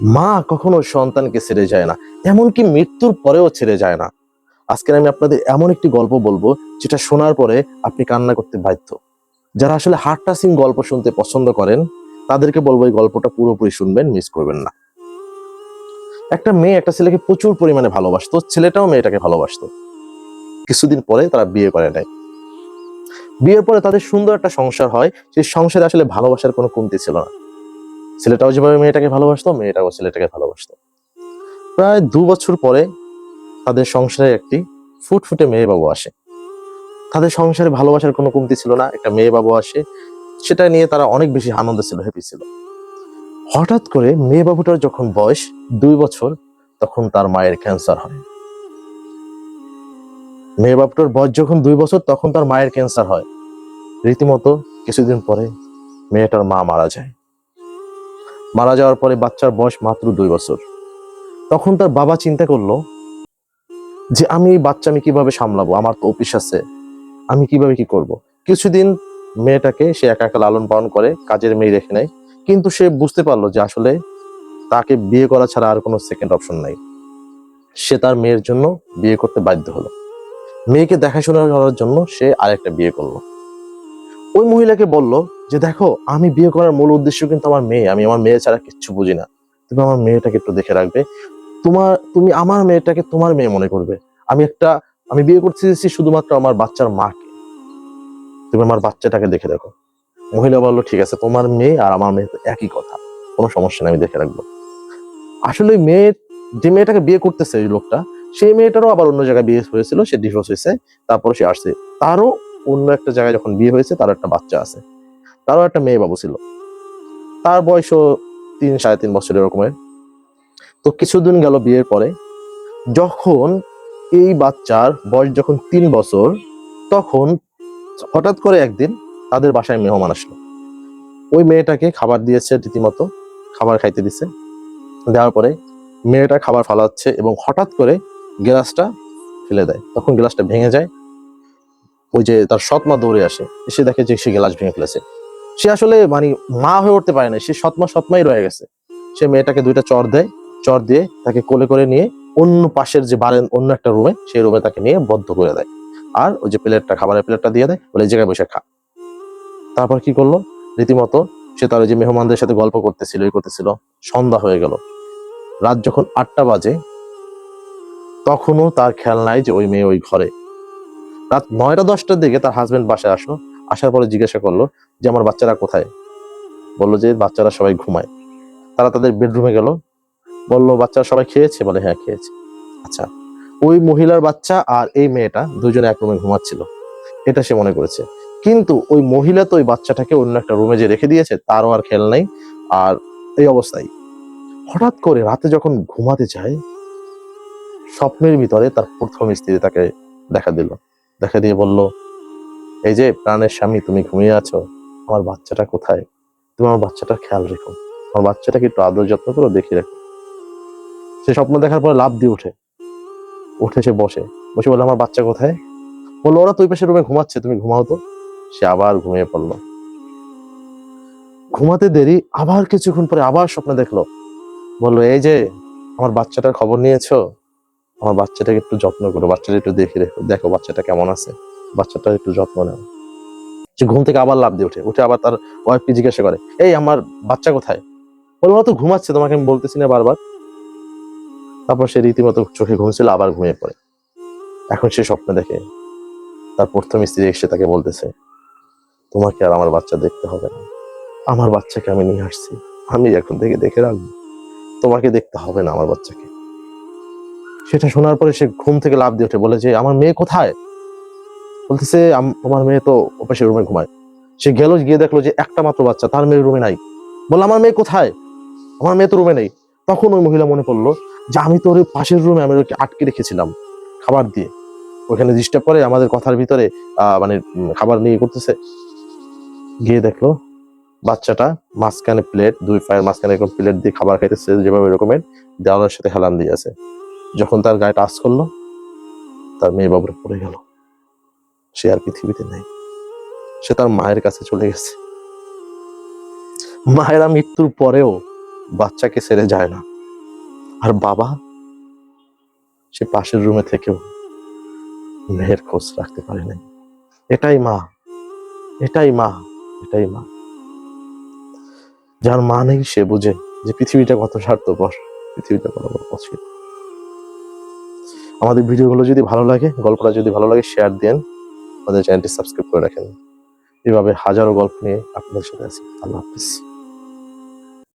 মা কখনো সন্তানকে ছেড়ে যায় না, এমনকি মৃত্যুর পরেও ছেড়ে যায় না। আজকে আমি আপনাদের এমন একটি গল্প বলব, যেটা শোনার পরে আপনি কান্না করতে বাধ্য। যারা আসলে হার্ট টাচিং গল্প শুনতে পছন্দ করেন, তাদেরকে বলব এই গল্পটা পুরোপুরি শুনবেন, মিস করবেন না। একটা মেয়ে একটা ছেলেকে প্রচুর পরিমাণে ভালোবাসতো, ছেলেটাও মেয়েটাকে ভালোবাসতো। কিছুদিন পরে তারা বিয়ে করে নেয়। বিয়ের পরে তাদের সুন্দর একটা সংসার হয়, সেই সংসারে আসলে ভালোবাসার কোনো কমতি ছিল না। ছেলেটাও যেভাবে মেয়েটাকে ভালোবাসতো, মেয়েটাও ছেলেটাকে ভালোবাসতো। প্রায় দু বছর পরে তাদের সংসারে একটি ফুটফুটে মেয়ে বাবু আসে। তাদের সংসারে ভালোবাসার কোনো কমতি ছিল না, একটা মেয়ে বাবু আসে, সেটা নিয়ে তারা অনেক বেশি আনন্দ ছিল হ্যাপি ছিল। হঠাৎ করে মেয়ে বাবুটার যখন বয়স দুই বছর, তখন তার মায়ের ক্যান্সার হয়। মেয়ে বাবুটার বয়স যখন দুই বছর, তখন তার মায়ের ক্যান্সার হয়। রীতিমতো কিছুদিন পরে মেয়েটার মা মারা যায়। মারা যাওয়ার পরে বাচ্চার বয়স মাত্র দুই বছর। তখন তার বাবা চিন্তা করল যে, আমি এই বাচ্চা আমি কীভাবে সামলাবো? আমার তো অফিস আছে। আমি কীভাবে কি করব। কিছুদিন মেয়েটাকে সে একা একা লালন পালন করে, কাজের মেয়ে রেখে নেয়। কিন্তু সে বুঝতে পারল যে, আসলে তাকে বিয়ে করা ছাড়া আর কোনো সেকেন্ড অপশন নাই। সে তার মেয়ের জন্য বিয়ে করতে বাধ্য হলো। মেয়েকে দেখাশোনা করার জন্য সে আরেকটা বিয়ে করল। ওই মহিলাকে বলল যে দেখো, আমি বিয়ে করার মূল উদ্দেশ্য কিন্তু আমার মেয়ে। আমি আমার মেয়ে ছাড়া কিচ্ছু বুঝি না। তুমি আমার মেয়েটাকে একটু দেখে রাখবে। তোমার, তুমি আমার মেয়েটাকে তোমার মেয়ে মনে করবে। আমি একটা, আমি বিয়ে করতে চেয়েছি শুধুমাত্র আমার বাচ্চার মাকে। তুমি আমার বাচ্চাটাকে দেখে দেখো। মহিলা বলল, ঠিক আছে, তোমার মেয়ে আর আমার মেয়ে একই কথা। কোনো সমস্যা নেই, আমি দেখে রাখব। আসলে মেয়ে, যে মেয়েটাকে বিয়ে করতেছে ওই লোকটা, সেই মেয়েটারও আবার অন্য জায়গায় বিয়ে হয়েছিল, সে ডিভোর্স হয়েছে তারপর সে আসছে। তারও অন্য একটা জায়গায় যখন বিয়ে হয়েছে তার একটা বাচ্চা আছে। তারও একটা মেয়ে বাবু ছিল। তার বয়সও তিন, সাড়ে তিন বছর এরকমের। তো কিছুদিন গেল বিয়ের পরে, যখন এই বাচ্চার বয়স যখন তিন বছর, তখন হঠাৎ করে একদিন তাদের বাসায় মেহমান আসলো। ওই মেয়েটাকে খাবার দিয়েছে রীতিমতো, খাবার খাইতে দিছে। দেওয়ার পরে মেয়েটা খাবার ফালাচ্ছে এবং হঠাৎ করে গ্লাসটা ফেলে দেয়। তখন গ্লাসটা ভেঙে যায়। ওই যে তার সৎমা দৌড়ে আসে, এসে দেখে যে সে গ্লাস ভেঙে ফেলেছে। সে আসলে মানে মা হয়ে উঠতে পারে না সে সৎমা সৎমাই রয়ে গেছে। সে মেয়েটাকে দুইটা চর দেয়, চর দিয়ে তাকে কোলে করে নিয়ে অন্য পাশের যে বারেন, অন্য একটা রুমে, সেই রুমে তাকে নিয়ে বদ্ধ করে দেয়। আর ওই যে প্লেটটা, খাবারের প্লেটটা দিয়ে দেয়, বলে জায়গায় বসে খা। তারপর কি করল? রীতিমতো সে তার ওই যে মেহমানদের সাথে গল্প করতেছিল এই করতেছিল, সন্ধ্যা হয়ে গেল। রাত যখন আটটা বাজে, তখনও তার খেয়াল নাই যে ওই মেয়ে ওই ঘরে। রাত নয়টা দশটার দিকে তার হাজবেন্ড বাসায় আসলো। আসার পরে জিজ্ঞাসা করল যে, আমার বাচ্চারা কোথায়? বলল যে, বাচ্চারা সবাই ঘুমায়। তারা তাদের বেডরুমে গেল। বলল, বাচ্চারা সবাই খেয়েছে? বলে হ্যাঁ খেয়েছে। আচ্ছা ওই মহিলার বাচ্চা আর এই মেয়েটা দুজনে এক রুমে ঘুমাচ্ছিল। এটা সে মনে করেছে। কিন্তু ওই মহিলা তো ওই বাচ্চাটাকে অন্য একটা রুমে যে রেখে দিয়েছে, তারও আর খেয়াল নাই। আর এই অবস্থায় হঠাৎ করে রাতে যখন ঘুমাতে যায়, স্বপ্নের ভিতরে তার প্রথম স্ত্রী তাকে দেখা দিল। দেখা দিয়ে বলল এই যে প্রাণের স্বামী, তুমি ঘুমিয়ে আছো, আমার বাচ্চাটা কোথায়? তুমি আমার বাচ্চাটার খেয়াল রেখো। আমার বাচ্চাটাকে একটু আদর যত্ন করে দেখে রাখো। সে স্বপ্ন দেখার পরে লাভ দিয়ে উঠে। উঠে সে বসে। বসে বলে আমার বাচ্চা কোথায়? বলল, ওরা তুই পাশে রুমে ঘুমাচ্ছে, তুমি ঘুমাও তো। সে আবার ঘুমিয়ে পড়ল। ঘুমাতে দেরি, আবার কিছুক্ষণ পরে আবার স্বপ্ন দেখল। বলল, এই যে, আমার বাচ্চাটার খবর নিয়েছো? আমার বাচ্চাটাকে একটু যত্ন করো বাচ্চাটা একটু দেখে রেখো, দেখো বাচ্চাটা কেমন আছে? বাচ্চাটার একটু যত্ন নাও সে ঘুম থেকে আবার লাভ দিয়ে উঠে উঠে আবার তার ওয়াইফকে জিজ্ঞাসা করে, এই আমার বাচ্চা কোথায়? বলো, ওরা তো ঘুমাচ্ছে, তোমাকে আমি বলতেছি না বারবার। তারপর সে রীতিমতো চোখে ঘুমছিল আবার ঘুমিয়ে পড়ে। এখন সে স্বপ্ন দেখে, তার প্রথম স্ত্রী এসে তাকে বলতেছে, তোমাকে আর আমার বাচ্চা দেখতে হবে না। আমার বাচ্চাকে আমি নিয়ে আসছি, আমি এখন থেকে দেখে রাখব। তোমাকে দেখতে হবে না আমার বাচ্চাকে। সেটা শোনার পরে সে ঘুম থেকে লাভ দিয়ে ওঠে, বলে যে, আমার মেয়ে কোথায়? বলতেছে, "আম- তোমার মেয়ে তো ওপাশে রুমে ঘুমায়। সে গেল, গিয়ে দেখল যে একটা মাত্র বাচ্চা, তার মেয়ের রুমে নাই। বলল, আমার মেয়ে কোথায়? আমার মেয়ে তো রুমে নেই। তখন ওই মহিলা মনে পড়ল যে, আমি তো ওর পাশের রুমে আমি ওকে আটকে রেখেছিলাম খাবার দিয়ে। ওখানে ডিস্টার্ব করে আমাদের কথার ভিতরে মানে খাবার নিয়ে করতেছে। গিয়ে দেখল, বাচ্চাটা মাঝখানে প্লেট দুই পায়ের মাঝখানে এরকম প্লেট দিয়ে খাবার খাইতেছে, যেভাবে এরকমের দেওয়ালের সাথে হেলান দিয়ে আছে। যখন তার গায়ে টাচ করল, তার মেয়ে বাবুরা পড়ে গেল। সে আর পৃথিবীতে নেই। সে তার মায়ের কাছে চলে গেছে। মায়েরা মৃত্যুর পরেও বাচ্চাকে ছেড়ে যায় না। আর বাবা সে পাশের রুমে থেকেও মেয়ের খোঁজ রাখতে পারে নাই। এটাই মা এটাই মা এটাই মা। যার মা নেই, সে বুঝে যে পৃথিবীটা কত স্বার্থপর, পৃথিবীটা কত বড় অচির আমাদের ভিডিওগুলো যদি ভালো লাগে, গল্পটা যদি ভালো লাগে শেয়ার দেন। আমাদের চ্যানেলটি সাবস্ক্রাইব করে রাখেন। এভাবে হাজারো গল্প নিয়ে আপনাদের সাথে আছি। আল্লাহ হাফিজ।